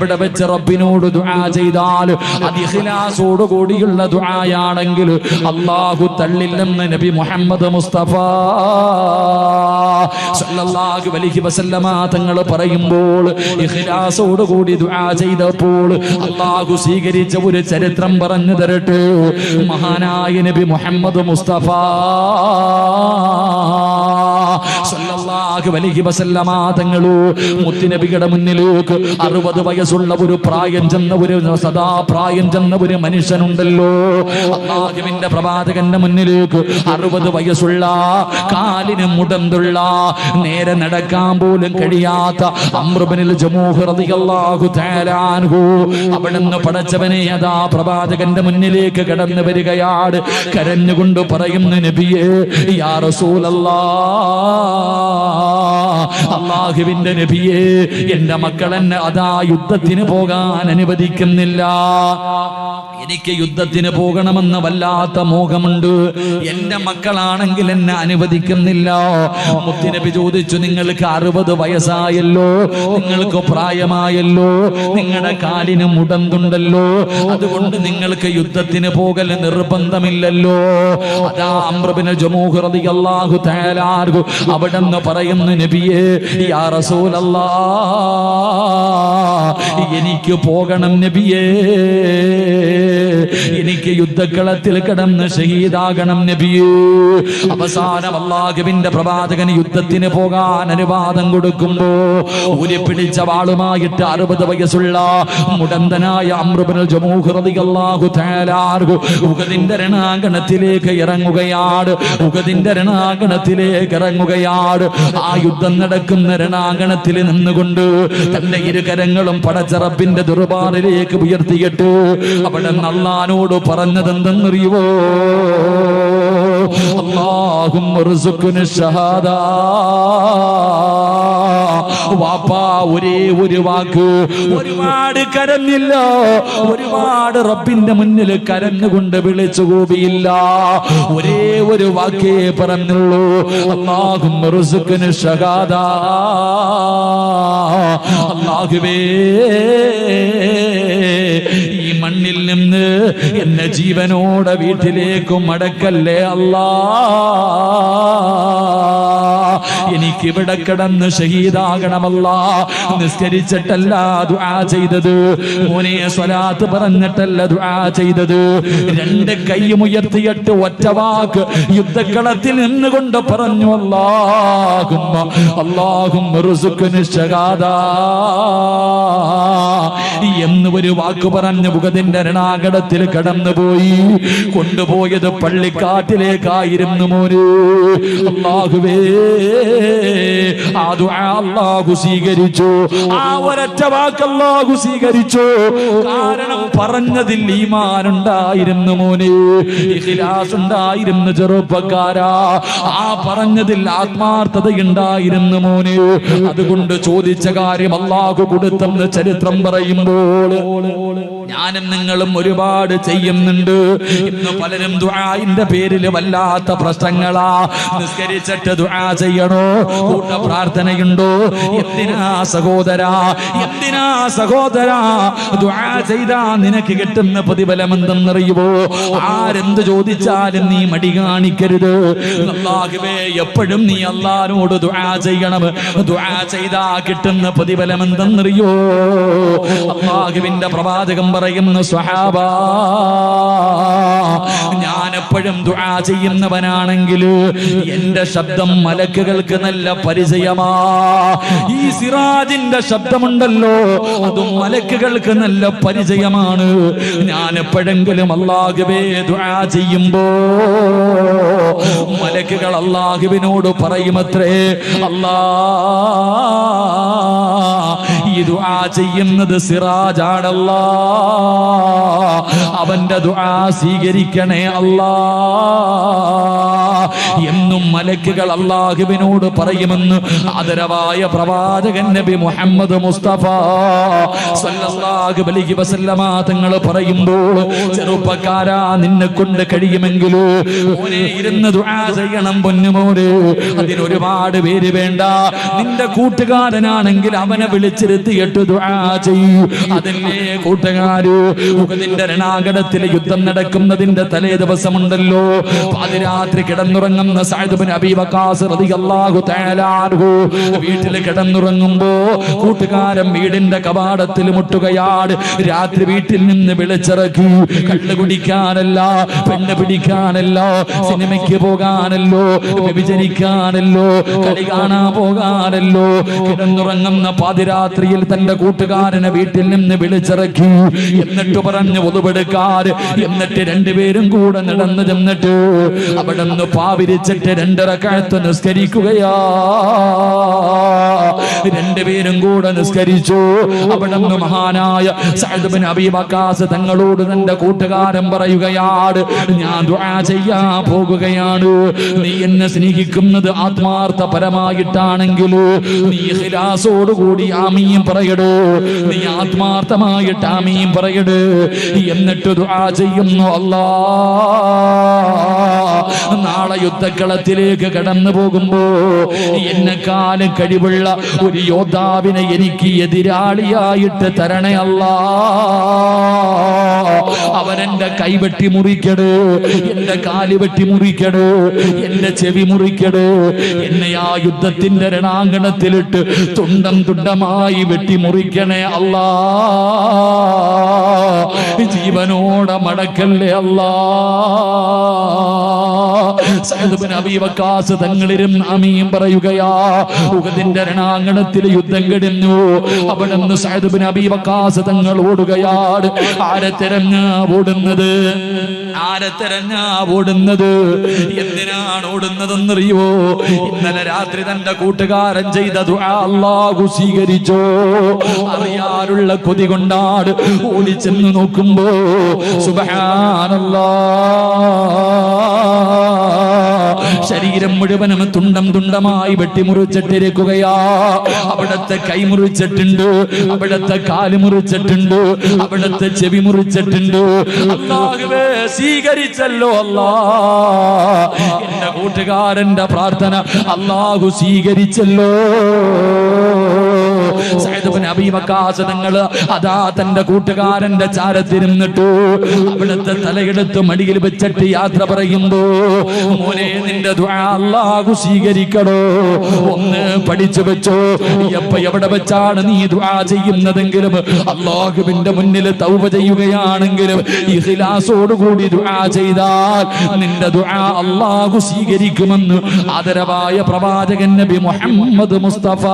എവിടെ വെച്ച് റബ്ബിനോട് ദുആ ചെയ്താൽ അത് ഇഖ്ലാസോട് കൂടിയുള്ള ദുആയാണെങ്കിൽ അല്ലാഹു തള്ളില്ലെന്ന് നബി മുഹമ്മദ് മുസ്തഫ സല്ലല്ലാഹു അലൈഹി വസല്ലമ തങ്ങൾ പറയുമ്പോൾ ഇഖ്ലാസോട് കൂടി ദുആ ചെയ്തപ്പോൾ അല്ലാഹു സ്വീകരിച്ച ഒരു ചരിത്രം പറഞ്ഞു തരട്ടെ. മഹാനായ നബി മുഹമ്മദ് മുസ്തഫ സല്ലല്ലാഹു അലൈഹി വസല്ലമ തങ്ങളു മുത്തുനബിയുടെ മുന്നിലേക്ക് അറുപത് വയസ്സുള്ള ഒരു പ്രായം ചെന്ന ഒരു സദാ പ്രായം ചെന്ന ഒരു മനുഷ്യനുണ്ടല്ലോ. അള്ളാഹുവിന്റെ പ്രവാചകന്റെ മുന്നിലേക്ക് അറുപത് വയസ്സുള്ള കാലിന് മുടന്തുള്ള നേരെ നടക്കാൻ പോലും കഴിയാത്ത അമ്രുബനിൽ ജമൂഹ് അൻഹു. അവിടുന്ന് പടച്ചവനെ അതാ പ്രവാചകന്റെ മുന്നിലേക്ക് കടന്നു വരികയാണ്. കരഞ്ഞുകൊണ്ട് പറയുന്നു നബിയേ യാ റസൂലല്ലാ അള്ളാഹുവിന്റെ നബിയെ എന്റെ മക്കൾ എന്നെ അതാ യുദ്ധത്തിന് പോകാൻ അനുവദിക്കുന്നില്ല. എനിക്ക് യുദ്ധത്തിന് പോകണമെന്ന് വല്ലാത്ത മോഹമുണ്ട്. എന്റെ മക്കളാണെങ്കിൽ എന്നെ അനുവദിക്കുന്നില്ല. മുത്തിനബി ചോദിച്ചു നിങ്ങൾക്ക് അറുപത് വയസ്സായല്ലോ? നിങ്ങൾക്ക് പ്രായമായല്ലോ? നിങ്ങളുടെ കാലിന് മുടന്തുണ്ടല്ലോ? അതുകൊണ്ട് നിങ്ങൾക്ക് യുദ്ധത്തിന് പോകൽ നിർബന്ധമില്ലല്ലോ. അതാ അമ്രബിന് ജമൂഹ് റളിയല്ലാഹു തആല അൻഹു അവിടെന്ന് പറയുന്നു നബിയേ യാ എനിക്ക് പോകണം നബിയേ. എനിക്ക് യുദ്ധക്കളത്തിൽ കിടന്ന് ഷഹീദാകണം നബിയേ. അവസാനം അള്ളാഹുവിന്റെ പ്രവാചകന് യുദ്ധത്തിന് പോകാൻ അനുവാദം കൊടുക്കുമ്പോ ഒരു പിടിച്ച വാളുമായിട്ട് അറുപത് വയസ്സുള്ള മുടന്തനായ റളിയല്ലാഹു തആല അൻഹു ഉഗദിന്റെ രണാങ്കണത്തിലേക്ക് ഇറങ്ങുകയാണ്. ഉഗതിന്റെ രണാങ്കണത്തിലേക്ക് ഇറങ്ങുകയാണ്. ആ യുദ്ധം നടക്കുന്ന രണാങ്കണത്തിൽ നിന്നുകൊണ്ട് തന്റെ ഇരുകരങ്ങളും പടച്ചറപ്പിന്റെ ദുർബാറിലേക്ക് ഉയർത്തിയിട്ട് അവിടെ നല്ലാനോട് പറഞ്ഞതെന്തെന്നറിയുവോ? അള്ളാഹും വാപ്പാ ഒരേ ഒരു വാക്ക്. ഒരുപാട് കരഞ്ഞില്ല. ഒരുപാട് റബ്ബിന്റെ മുന്നിൽ കരഞ്ഞുകൊണ്ട് വിളിച്ചു കൂടിയില്ല ഒരേ ഒരു വാക്കേ പറഞ്ഞുള്ളൂ. അള്ളാഹും ഷഹാദ. അല്ലാഹുവേ ഈ മണ്ണിൽ നിന്ന് എന്നെ ജീവനോടെ വീട്ടിലേക്ക് മടക്കല്ലേ അല്ലാ. എനിക്ക് ഇവിടെ കിടന്ന് ഷഹീദാകണമല്ല. നിസ്കരിച്ചിട്ടല്ല ദുആ ചെയ്തത്. മോനെ സ്വലാത്ത് പറഞ്ഞിട്ടല്ല ദുആ ചെയ്തത്. രണ്ട് കൈയും ഉയർത്തിയിട്ട് ഒറ്റ വാക്ക് യുദ്ധക്കളത്തിൽ നിന്നുകൊണ്ട് പറഞ്ഞു അല്ലാഹുമ്മ അല്ലാഹും എന്ന് ഒരു വാക്ക് പറഞ്ഞ് മുഖത്തിന്റെ രണാകടത്തിൽ കടന്നുപോയി. കൊണ്ടുപോയത് പള്ളിക്കാട്ടിലേക്കായിരുന്നു മോന്. അള്ളാഹുവേ അല്ലാഹു സ്വീകരിച്ചു. ആ ഒരൊറ്റ വാക്ക് അല്ലാഹു സ്വീകരിച്ചു. കാരണം പറഞ്ഞതിൽ ഈമാൻ ഉണ്ടായിരുന്നു മോനെ. ഇഖ്ലാസ് ഉണ്ടായിരുന്നു ചെറുപ്പക്കാരാ. ആ പറഞ്ഞതിൽ ആത്മാർത്ഥത ഉണ്ടായിരുന്നു മോനെ. അതുകൊണ്ട് ചോദിച്ച കാര്യം അല്ലാഹു കൊടുത്തെന്ന് ചരിത്രം പറയുമ്പോൾ ഞാനും നിങ്ങളും ഒരുപാട് ചെയ്യുന്നുണ്ട്. ഇന്ന് പലരും ദുആയിന്റെ പേരിൽ വല്ലാത്ത പ്രശ്നങ്ങളാ. നിസ്കരിച്ചിട്ട് ദുആ ചെയ്യണോ? കൂട്ട പ്രാർത്ഥനയുണ്ടോ? എന്തിനാ സഹോദരാ? എന്തിനാ സഹോദരാ? ദുആ ചെയ്താ നിനക്ക് കിട്ടുന്ന പ്രതിഫലം എന്തെന്നറിയുമോ ആരെന്ത് ചോദിച്ചാലും നീ മടി കാണിക്കരുത്. അല്ലാഹുവേ എപ്പോഴും നീ അല്ലാനോട് ദുആ ചെയ്യണം. ദുആ ചെയ്താ കിട്ടുന്ന പ്രതിഫലം എന്തെന്നറിയോ അള്ളാഹുവിന്റെ പ്രവാചകം പറയുന്നു സ്വഹാബ ഞാൻ എപ്പോഴും ദുആ ചെയ്യുന്നവനാണെങ്കിൽ എന്റെ ശബ്ദം മലക്കുകൾക്ക് നല്ല പരിചയമാ. ഈ സിറാജിന്റെ ശബ്ദമുണ്ടല്ലോ അതും മലക്കുകൾക്ക് നല്ല പരിചയമാണ്. ഞാൻ എപ്പോഴെങ്കിലും അള്ളാഹുവേ ദുആ ചെയ്യുമ്പോ മലക്കുകൾ അള്ളാഹുവിനോട് പറയുമത്രേ അല്ലാ ഈ ദുആ ചെയ്യുന്നത് സിറാജാണല്ലാ. അവന്റെ ദുആ സ്വീകരിക്കണേ അല്ലാ. എന്നും മലക്കുകൾ അള്ളാഹുവിനോട് പറയുമെന്ന് ആദരവായ പ്രവാചകൻ നബി മുഹമ്മദ് മുസ്തഫ സല്ലല്ലാഹു അലൈഹി വസല്ലമ തങ്ങൾ പറയുമ്പോൾ ചെറുപ്പക്കാരാ നിന്നെ കൊണ്ട് കഴിയുമെങ്കിൽ മോനെ ഇരുന്ന് ദുആ ചെയ്യണം പൊന്നുമോനെ അതിന് ഒരുപാട് പേര് വേണ്ട. നിന്റെ കൂട്ടുകാരനാണെങ്കിൽ അവനെ വിളിച്ചിരുത്തി ചേർത്തിയിട്ട് ദുആ കൂട്ടുകാര് രണാകടത്തിലെ യുദ്ധം നടക്കുന്നതിന്റെ തലേ ദിവസമുണ്ടല്ലോ. പാതിരാത്രി കിടന്നുറങ്ങുന്ന അബി വക്കാസ് റളിയല്ലാഹു തആല അൻഹു വീട്ടിൽ കിടന്നുറങ്ങുമ്പോ കൂട്ടുകാരൻ വീടിന്റെ കവാടത്തിൽ മുട്ടുകയാണ് രാത്രി വീട്ടിൽ നിന്ന് വിളിച്ചിറക്കി. കള്ളു കുടിക്കാനല്ല പെണ്ണ് പിടിക്കാനല്ല സിനിമയ്ക്ക് പോകാനല്ലോ വ്യഭിചരിക്കാനല്ലോ കളി കാണാൻ പോകാനല്ലോ. കിടന്നുറങ്ങുന്ന പാതിരാത്രിയിൽ തന്റെ കൂട്ടുകാരനെ വീട്ടിൽ നിന്ന് വിളിച്ചിറക്കി. എന്നിട്ട് പറഞ്ഞു ഒതുപെടുക്കാറ് എന്നിട്ട് രണ്ടുപേരും കൂടെ നടന്നു ചെന്നിട്ട് അവിടെ നിന്ന് പാവിരിച്ചിട്ട് രണ്ടര കഴുത്ത് നിസ്കരിക്കുകയാ. രണ്ടുപേരും കൂടെ നിസ്കരിച്ചു. അവിടെ നിന്ന് മഹാനായ സഅദ് അബീബക്കാസ് അബീ തങ്ങളോട് തന്റെ കൂട്ടുകാരൻ പറയുകയാണ് ഞാൻ ദുആ ചെയ്യാൻ പോകുകയാണ്. നീ എന്നെ സ്നേഹിക്കുന്നത് ആത്മാർത്ഥ പരമായിട്ടാണെങ്കിൽ നീ ഹിലാസോടുകൂടി ആമീൻ പറയടോ. നീ ആത്മാർത്ഥമായിട്ട് ആമീൻ പറയട്. എന്നിട്ട് ദുആ ചെയ്യുന്നു അല്ലാ. നാളെ യുദ്ധക്കളത്തിലേക്ക് കടന്നു പോകുമ്പോ എന്നെക്കാൽ കഴിവുള്ള ഒരു യോദ്ധാവിനെ എനിക്ക് എതിരാളിയായിട്ട് തരണേ അല്ലാ. അവനെന്റെ കൈ വെട്ടി മുറിക്കട് എന്റെ കാലി വെട്ടി മുറിക്കട് എന്റെ ചെവി മുറിക്കട് എന്നെ ആ യുദ്ധത്തിന്റെ രണാങ്കണത്തിലിട്ട് തുണ്ടം തുണ്ടമായി വെട്ടി മുറിക്കണേ അല്ലാ. ജീവനോടെ മടക്കല്ലേ അല്ലാ. തങ്ങളിരും അമീൻ പറയുകയാ ഉഗതിന്റെ രണാങ്കണത്തിൽ യുദ്ധം കിടന്നു അവിടെ നിന്ന് സഅദ് അബീവക്കാസ് അബീ വക്കാസ് തങ്ങൾ ഓടുകയാണ് ആരെ തിരഞ്ഞാ ഓടുന്നത്? ആരെ തിരഞ്ഞാ ഓടുന്നത്? എന്തിനാണ് ഓടുന്നതെന്നറിയോ ഇന്നലെ രാത്രി തന്റെ കൂട്ടുകാരൻ ചെയ്ത അള്ളാഹു സ്വീകരിച്ചോ? അറിയാനുള്ള കൊതി കൊണ്ടാണ് ഓടിച്ചെന്ന് നോക്കുമ്പോ സുബഹാനല്ലാ. ശരീരം മുഴുവനും തുണ്ടം തുണ്ടമായി വെട്ടിമുറിച്ചിട്ടിരിക്കുകയാ. അവിടത്തെ കൈ മുറിച്ചിട്ടുണ്ട് അവിടത്തെ കാൽ മുറിച്ചിട്ടുണ്ട് അവിടത്തെ ചെവി മുറിച്ചിട്ടുണ്ട്. സ്വീകരിച്ചല്ലോ അല്ലാ. എന്റെ കൂട്ടുകാരന്റെ പ്രാർത്ഥന അല്ലാഹു സ്വീകരിച്ചല്ലോ. തങ്ങൾ അതാ തന്റെ കൂട്ടുകാരന്റെ ചാരത്തിരുന്നിട്ടു. അവിടുത്തെ തലയെടുത്ത് മടിയിൽ വെച്ചിട്ട് യാത്ര പറയുമ്പോ മോനെ നിന്റെ ദുആ അള്ളാഹു സ്വീകരിക്കണോ? ഒന്ന് പഠിച്ചു വെച്ചോ. എപ്പ എവിടെ വെച്ചാണ് നീ ദുആ ചെയ്യുന്നതെങ്കിലും അള്ളാഹുവിന്റെ മുന്നിൽ തൗബ ചെയ്യുകയാണെങ്കിലും ഇഖ്ലാസോടുകൂടി ദുആ ചെയ്താൽ നിന്റെ ദുആ അള്ളാഹു സ്വീകരിക്കുമെന്ന് ആദരവായ പ്രവാചകൻ നബി മുഹമ്മദ് മുസ്തഫ.